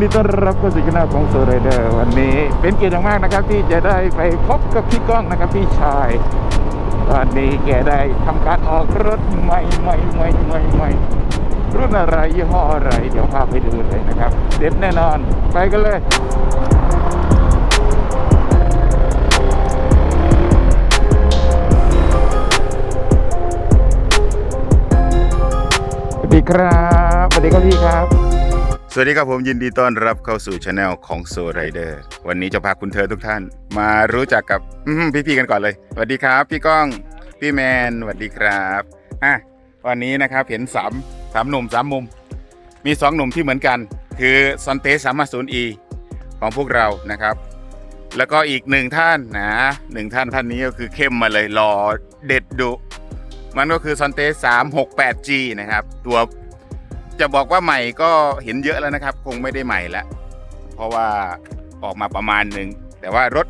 สวัสดีคุณยินดีต้อนรับเข้าสู่ช่องของโซเรเดอร์วันนี้ เป็นเกียรติอย่างมากนะครับ ที่จะได้ไปพบกับพี่ก้องนะครับพี่ชายวันนี้แกได้ทำการออกรถใหม่ใหม่ใหม่ใหม่ใหม่รุ่นอะไรยี่ห้ออะไรเดี๋ยวพาไปดูเลยนะครับเด็ดแน่นอน ไปกันเลยสวัสดีครับสวัสดีครับพี่ครับ สวัสดีครับผมยินดีต้อนรับเข้าสู่ช anel ของโซไรเดอร์วันนี้จะพาคุณเธอทุกท่าน มารู้จักกับอื้อหือพี่ๆกันก่อนเลยสวัสดีครับ พี่ก้องพี่แมนสวัสดีครับอะวันนี้นะครับเห็นสามสามหนุ่มสามมุม มีสองหนุ่มที่เหมือนกัน คือซอนเตสามศูนย์อีของพวกเรานะครับ แล้วก็อีกหนึ่งท่านนะหนึ่งท่านท่านนี้ก็คือเข้มมาเลยรอเด็ดดุมันก็คือซอนเตส 368G นะครับ ตัว จะบอกว่าใหม่ก็เห็นเยอะแล้วนะครับ คงไม่ได้ใหม่แล้วเพราะว่าออกมาประมาณหนึ่งแต่ว่ารถ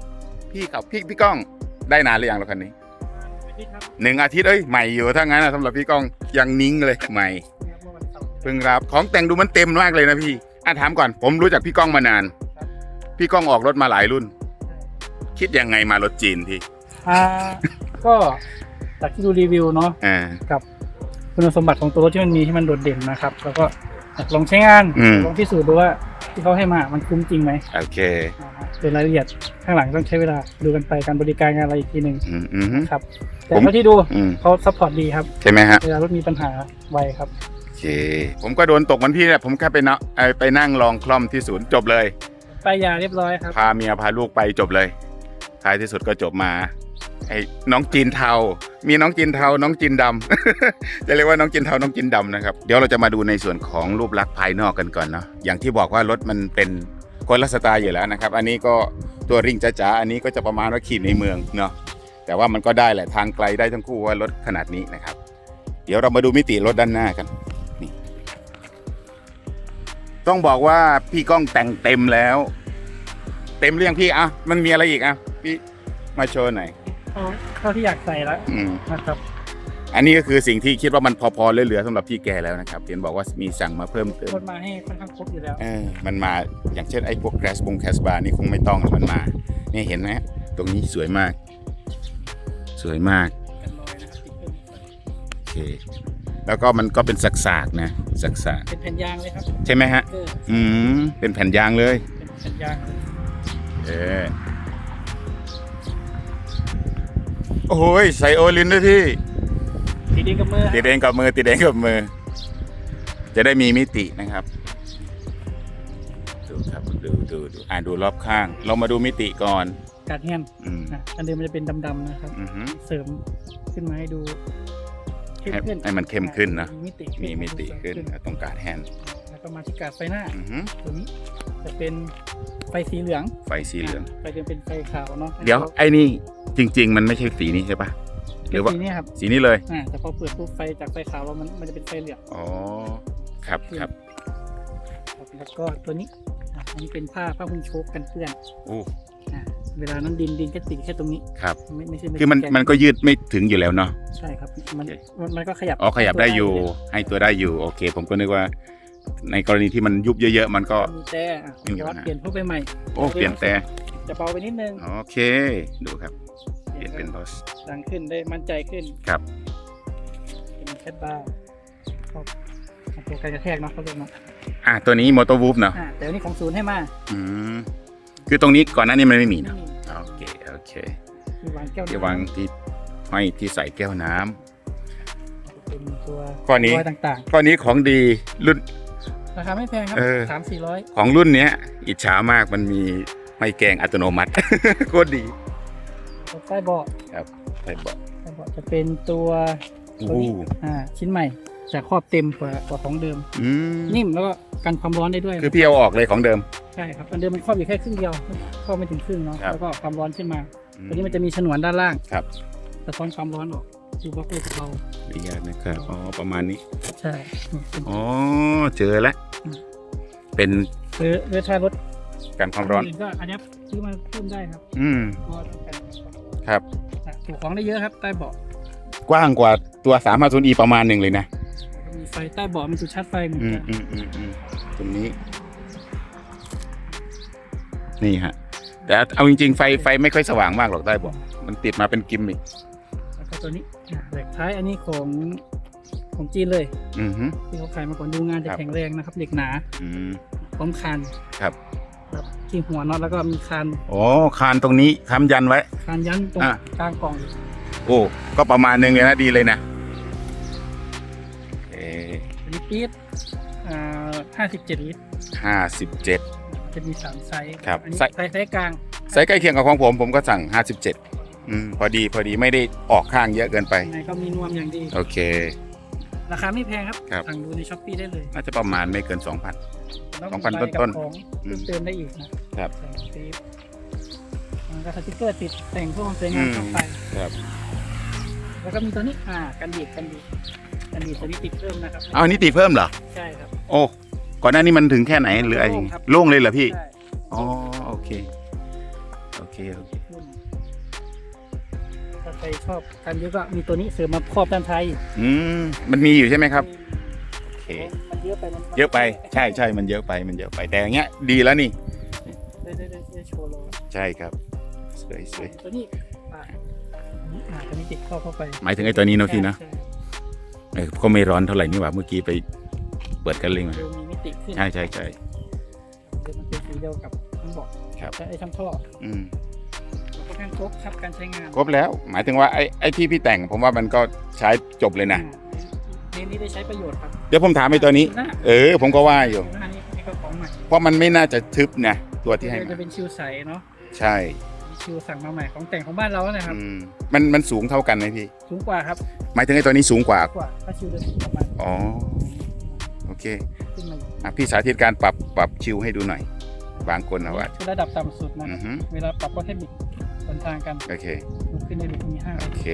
พี่ขับพี่พี่ก้องได้นานหรือยังรถคันนี้หนึ่งอาทิตย์เอ้ยใหม่อยู่ถ้างั้นนะสำหรับพี่ก้องยังนิ่งเลยใหม่เพิ่งรับของแต่งดูมันเต็มมากเลยนะพี่อะถามก่อนผมรู้จักพี่ก้องมานาน พี่ก้องออกรถมาหลายรุ่น คิดยังไงมารถจีนพี่อ่าก็จากที่ดูรีวิวเนาะอ่ากับ คุณสมบัติของตัวรถที่มันมีที่มันโดดเด่นนะครับ แล้วก็อยากลองใช้งานอืม ลองพิสูจน์ดูว่าที่เขาให้มา มันคุ้มจริงไหมโอเคอ่าโดยรายละเอียดข้างหลังต้องใช้เวลาดูกันไปการบริการงานอะไรอีกทีหนึ่งอืมอืม ครับแต่ผม เท่าที่ดูอืมเขาซัพพอร์ตดีครับ ใช่ไหมฮะ เวลารถมีปัญหาไวครับ โอเค ผมก็โดนตกเหมันพี่เนี่ยผมแค่ไปเนาะเอ่อไปนั่งลองคล่อมที่ศูนย์จบเลย ป้ายยาเรียบร้อยครับ พาเมียพาลูกไปจบเลยท้ายที่สุดก็จบมาไอ้น้องจีนเทา มีน้องจีนเทา น้องจีนดำจะเรียกว่าน้องจีนเทา น้องจีนดำนะครับ เดี๋ยวเราจะมาดูในส่วนของรูปลักษณ์ภายนอกกันก่อนเนาะ อย่างที่บอกว่ารถมันเป็นคนละสไตล์อยู่แล้วนะครับ อันนี้ก็ตัวริงจ้าๆ อันนี้ก็จะประมาณว่าขี่ในเมืองเนาะ แต่ว่ามันก็ได้แหละทางไกลได้ทั้งคู่ว่ารถขนาดนี้นะครับ เดี๋ยวเรามาดูมิติรถด้านหน้ากันนี่ต้องบอกว่าพี่ก้องแต่งเต็มแล้ว เต็มเรื่องพี่อะ มันมีอะไรอีกอะพี่มาโชว์หน่อย เอาเท่าที่อยากใส่แล้วอืม นะครับ อันนี้ก็คือสิ่งที่คิดว่ามันพอๆเหลือๆสำหรับพี่แกแล้วนะครับเห็นบอกว่ามีสั่งมาเพิ่มเติมรถมาให้ค่อนข้างครบอยู่แล้ว เออมันมาอย่างเช่นไอ้พวกแกรสบงแคสบาร์นี่คงไม่ต้องมันมานี่เห็นไหมตรงนี้สวยมาก สวยมากกันร้อยนะครับติดขึ้นโอเค แล้วก็มันก็เป็นสักๆนะสักเป็นแผ่นยางเลยครับๆใช่ไหมฮะ เอออืม เป็นแผ่นยางเลย เป็นแผ่นยางเลยเออ โอ้ยใส่โอลินด้วยพี่ติดดีกับมือติดเองกับมือติดเองกับมือ จะได้มีมิตินะครับ ดูครับดูดูดูอ่าดูรอบข้าง เรามาดูมิติก่อนการแฮนด์อืมนะอันเดิมมันจะเป็นดำๆนะครับ อือฮึเสริมขึ้นมาให้ดูเข้มให้ขึ้นให้มันเข้มขึ้นนะ มีมิติมีมิติขึ้นตรงกาดแฮนด์แล้วก็มาที่กาดไฟหน้า อือฮึตัวนี้จะเป็นไฟสีเหลืองไฟสีเหลือง ไฟเดิมเป็นไฟขาวเนาะเดี๋ยวไอ้นี่ จริง ๆ มันไม่ใช่สีนี้ใช่ปะหเป็รืนอว่าสีนี้ครับสีนี้เลยอ่าแต่พอเปิดปุ๊บไฟจากไฟขาวแล้วมันมันจะเป็นไฟเหลืองอ๋อครับครับครับแล้วก็ตัวนี้อะอันนี้เป็นผ้าผ้าหุ้มโชคกันเปื้อนโอ้อ่าเวลานั้นดินดินก็ติดแค่ตรงนี้ครับไม่ไม่ใช่ไคือมันใช่แมันก็ยืดไม่ถึงอยู่แล้วเนาะใช่ครับมันโอเคมันมันก็ขยับอ๋อขยับได้อยู่ตัวให้ตัวได้อยู่โอเค ผมก็นึกว่า ในกรณีที่มันยุบเยอะๆมันก็มีแต่อะไม่มีแต่ว่าปัญหาเปลี่ยนพวกไปใหม่โอ้เปลี่ยนแต่ จะเบาไปนิดนึง โอเค ดูครับ เปลี่ยนเป็นบอสดังขึ้นได้มั่นใจขึ้นครับเป็นแคทบาร์ครับเอาตัวการกระแทกเนาะเขาเรียกเนาะอะตัวนี้มอเตอร์วูฟเนาะอ่าแต่อันนี้ของศูนย์ให้มาอืมคือตรงนี้ก่อนหน้านี้มันไม่มีนี่เนาะโอเคโอเคมีวางแก้วที่วางที่ห้อยที่ใส่แก้วน้ำเป็นตัวข้อนี้ตัวต่างข้อนี้ของดีรุ่นๆราคาไม่แพงครับเออสามสี่ร้อยของรุ่นเนี้ย อิจฉามากมันมี ไม่แกงอัตโนมัติ โคตรดีใต้เบาะใส่เบอกใต้เบาะจะเป็นตัวตัวอู้นี้อ่าชิ้นใหม่จะครอบเต็มกว่ากว่าของเดิมอืมนิ่มแล้วก็กันความร้อนได้ด้วย คือพี่เอาออกเลยของเดิมใช่ครับอันเดิมมันครอบอยู่แค่ครึ่งเดียวครอบไม่ถึงครึ่งเนาะครับแล้วก็ความร้อนขึ้นมาอืตัวนี้มันจะมีฉนวนด้านล่างครับสะท้อนความร้อนออกดูบล็อกเลยเบาอนุญาตนะครับอ๋อประมาณนี้ใช่นี่เป็นอ๋อเจอแล้วเป็นหรือหรือถ้ารถ กันความร้อน ก็อันนี้ซื้อมาเพิ่มได้ครับอืมเพราะว่าต้องการความร้อนครับ อะถูกของได้เยอะครับ ใต้เบาะกว้างกว่าตัว 3 5 0 e ประมาณหนึ่งเลยนะ มีไฟใต้เบาะมีจุดชาร์จไฟเหมือนอืมกันอืมอืมอืมตรงนี้ นี่ฮะ แต่เอาจริง ๆ ไฟไฟไม่ค่อยสว่างมากหรอกได้บอก มันติดมาเป็นกิมมิคแล้วก็ตัวนี้อะเหล็กท้ายอันนี้ของของจีนเลยอือฮึ ที่เขาขายมาก่อนดูงานจะครับ แข็งแรงนะครับเหล็กหนาอืม พร้อมคานครับ ครับที่หัวน็อตแล้วก็มีคานโอ้คานตรงนี้ค้ำยันไว้ คานยันตรงอะ กลางกล่องอีกโอ้ก็ประมาณหนึงเลยนะดีเลยนะเออันนี้ปี๊ดอ่าห้าสิบเจ็ดลิตรห้าสิบเจ็ด จะมีสามไซส์ครับอันนี้ไซส์ ไซส์ไซส์กลางไซส์ใกล้เคียงกับของผมผมก็สั่งห้าสิบเจ็ดอืมพอดีพอดีไม่ได้ออกข้างเยอะเกินไปยังไงก็มีนวมอย่างดีโอเค ราคาไม่แพงครับครับ สั่งดูในช้อปปี้ได้เลยน่าจะประมาณไม่เกินสองพันแล้วสองพันมีใบกับต้นๆของอืมเติมได้อีกนะครับ ใส่ปี๊บมันก็สติ๊กเกอร์ติดแต่งเพื่อความสวยงามเข้าไป ครับ แล้วก็มีตัวนี้อ่ากันดีดกันดีดกันดีดตัวนี้ติดเพิ่มนะครับเอาอันนี้ตีเพิ่มเหรอ ใช่ครับ โอ้ ก่อนหน้านี้มันถึงแค่ไหนหรืออะไรอย่างงี้โล่งครับโล่งเลยเหรอพี่ ใช่ อ๋อ โอเค โอเค โอเคนุ่มถ้า ใครชอบกันเยอะก็มีตัวนี้เสริมมาครอบด้านท้ายอีกอืมมันมีอยู่ใช่ไหมครับโอเคมันเยอะไปมันเยอะไปใช่ใช่มันเยอะไปมันเยอะไปแต่อย่างเงี้ยดีแล้วนี่ได้ได้ได้ได้โชว์โลใช่ครับสวยสวยตัวนี้อ่าอ่าตัวนี้ติดเข้าเข้าไป หมายถึงไอ้ตัวนี้เนอะพี่เนอะใช่เออก็ไม่ร้อนเท่าไหร่นี่หว่าเมื่อกี้ไปเปิดกันเลยมาดูมีมิติขึ้นใช่ใช่ใช่เดี๋ยวมันเป็นสีเดียวกับทั้งเบอกครับและไอ้ทั้งท่ออืมมันก็แค่ครบครับการใช้งานครบแล้ว หมายถึงว่าไอ้ไอ้ที่พี่แต่งผมว่ามันก็ใช้จบเลยนะเน้นนี้ได้ใช้ประโยชน์ครับเดี๋ยวผมถามไอ้ตัวนี้หน้าเออ ผมก็ว่าอยู่หน้านี้นี่ก็ของใหม่เพราะมันไม่น่าจะทึบนะตัวที่ให้จะมาเป็นชิวใสเนาะใช่มีชิวสั่งมาใหม่ของแต่งของบ้านเราเนี่ยครับอืมมันมันสูงเท่ากันไหมพี่ สูงกว่าครับ หมายถึงไอ้ตัวนี้สูงกว่ากว่าถ้าชิวจะสูงประมาณอ๋อโอเคขึ้นมาอีกอะพี่สาธิตการปรับปรับชิวให้ดูหน่อย บางคนนะว่าคือระดับต่ำสุดนะอือฮึเวลาปรับก็แค่บิดส วนทางกันโอเคลุกขึ้นในลุกมีห้าโอเค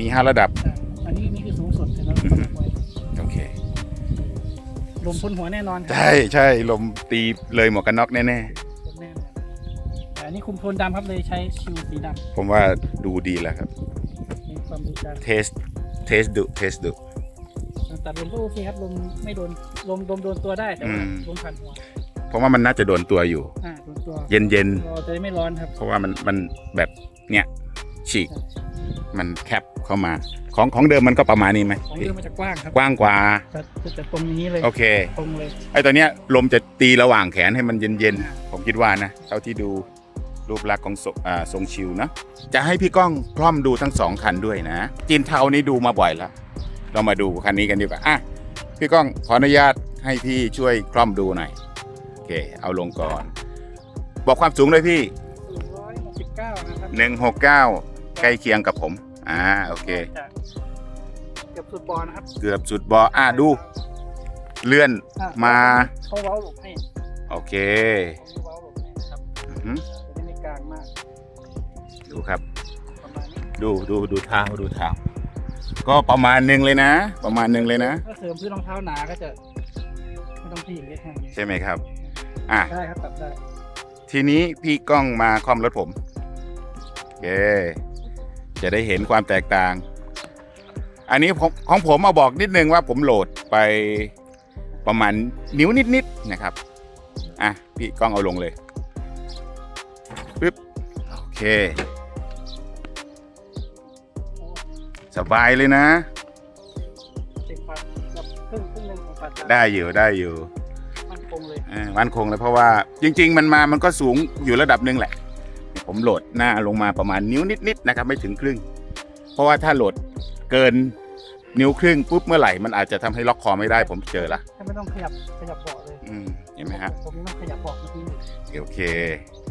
มีห้าระดับอะอันนี้นี่คือสูงสุดเสร็จแล้วเราก็ไว้โอเค ลมพ้นหัวแน่นอนครับใช่ใช่ลมตีเลยหมวกกันน็อกแน่แน่นอนแต่อันนี้คุมโทนดำครับเลยใช้ชิวสีดๆ ผมว่าดูดีแล้วครับำมีความดุดันเทส เทสดูเทสดูตัดลมก็โอเคครับลมไม่โดนลมลมโดนตัวได้แต่ว่าอืม ลมผ่านหัว ผมว่ามันน่าจะโดนตัวอยู่ อ่าโดนตัวเย็นเย็นเราจะได้ไม่ร้อนครับ ๆเพราะว่ามันมันแบบเนี้ยฉีกมันแคบเข้ามา ของของเดิมมันก็ประมาณนี้ไหมของเรือมันจะกว้างครับกว้างกว่า จะจะจะตรงอย่างนี้เลยโอเค ตรงเลยไอ้ตัวเนี้ยลมจะตีระหว่างแขนให้มันเย็นๆ ผมคิดว่านะ เท่าที่ดูรูปลักษณ์ของทรงอ่าทรงชิวนะจะให้พี่ก้องคล่อมดูทั้งสองคันด้วยนะ จีนเทานี่ดูมาบ่อยแล้ว เรามาดูคันนี้กันดีกว่าอะพี่ก้องขออนุญาตให้พี่ช่วยคล่อมดูหน่อยโอ เค เอาลงก่อน บอกความสูงเลยพี่469 นะครับ169 ใกล้เคียงกับผม อ่า โอเค จะเกือบสุดบอลนะครับเกือบสุดบออะดู เลื่อนอะมา เขาเว้าหลบให้โอเค เขาเว้าหลบให้นะครับอือหือ จะได้ไม่กลางมาก ดูครับ ประมาณนี้ดูดูดูเท้าดูเท้าก็ประมาณหนึ่งเลยนะ ประมาณหนึ่งเลยนะ ถ้าเสริมพื้นรองเท้าหนาก็จะไม่ต้องพี่เล็กแห้งใช่ไหมครับ อะได้ครับตัดได้ทีนี้พี่ก้องมาคล่อมรถผมโอเคจะได้เห็นความแตกต่าง อันนี้ผมของผมมาบอกนิดนึงว่าผมโหลดไปประมาณนิ้วนิดๆนะครับ อะ พี่ก้องเอาลงเลยปึ๊บโอเค สบายเลยนะเต็มความแบบครึ่งครึ่งหนึ่งของปัดได้อยู่ได้อยู่ มันคงเลยอ่ามั่นคงเลยเพราะว่าจริง ๆ มันมามันก็สูงอยู่ระดับหนึ่งแหละ ผมโหลดหน้าลงมาประมาณนิ้วนิดๆนะครับไม่ถึงครึ่ง เพราะว่าถ้าโหลดเกินนิ้วครึ่งปุ๊บเมื่อไหร่มันอาจจะทำให้ล็อกคอไม่ได้ผมเจอละถ้าไม่ต้องขยับขยับเบาะเลยอืมเห็นไหมฮะผมยังต้องขยับเบาะเมื่อกี้อยู่โอเค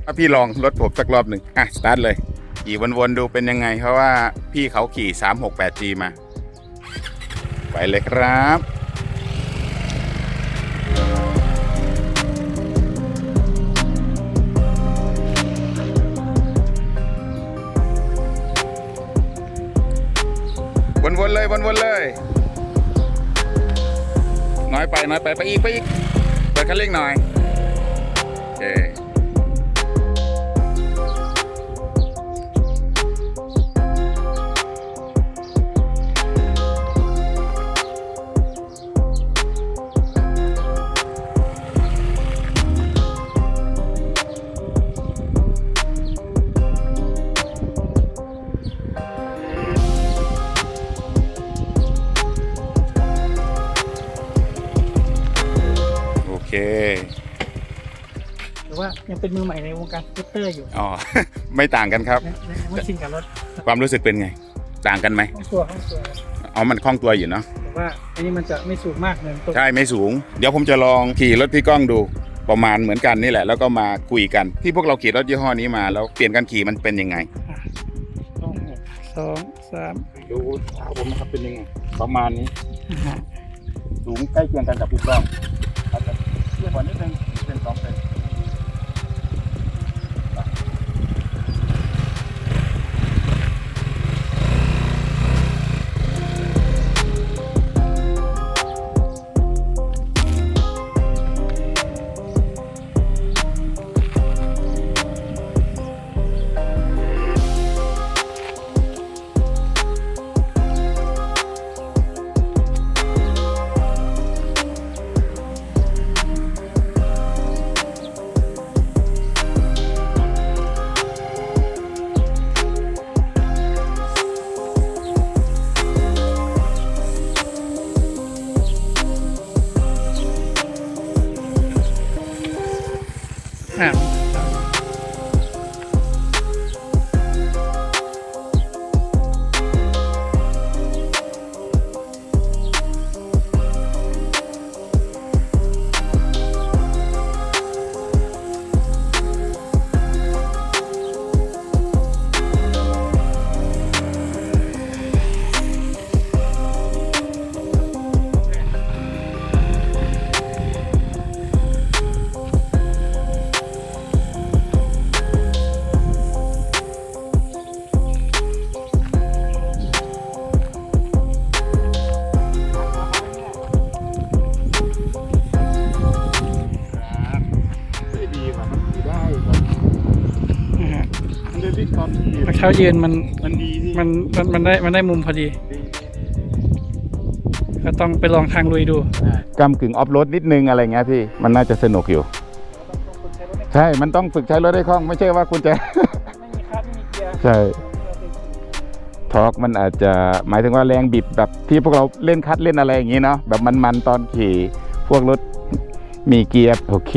ถ้าพี่ลองรถผมสักรอบหนึ่งอะสตาร์ทเลยขี่วนๆดูเป็นยังไง เพราะว่าพี่เขาขี่ 368G มา ไปเลยครับ วนๆเลยวนๆเลย น้อยไปน้อยไปไปอีกไปอีกเปิดคันเร่งหน่อยโอเค ยังเป็นมือใหม่ในวงการสกูตเตอร์อยู่อ๋อ ไม่ต่างกันครับยังยังไม่ชินกับรถความรู้สึกเป็นไง ต่างกันไหมห้องตัวห้องตัวอ๋อมันคล่องตัวอยู่เนาะแต่ว่าอันนี้มันจะไม่สูงมากเหมือนตัวใช่ไม่สูง เดี๋ยวผมจะลองขี่รถพี่ก้องดูประมาณเหมือนกันนี่แหละ แล้วก็มาคุยกันที่พวกเราขี่รถยี่ห้อนี้มา แล้วเปลี่ยนกันขี่มันเป็นยังไงสองสองสามดูเท้าผมนะครับเป็นยังไงประมาณนี้อ่าสูงใกล้เคียงกันกับพี่ก้องอาจจะเทียบกว่านิดนึงเซนสองเซน ความขี่รองเท้ายืนมันมันดีที่มันมันมันได้มันได้มุมพอดีก็ต้องไปลองทางลุยดู กำกึ่งออฟโรดนิดนึงอะไรเงี้ยพี่ มันน่าจะสนุกอยู่ ใช่ มันต้องฝึกใช้รถได้คล่อง ไม่ใช่ว่าคุณจะ ไม่มีคลัตช์ไม่มีเกียร์ใช่ ทอร์กมันอาจจะหมายถึงว่าแรงบิดแบบที่พวกเราเล่นคัดเล่นอะไรอย่างนี้เนาะแบบมันๆตอนขี่ พวกรถมีเกียร์โอเค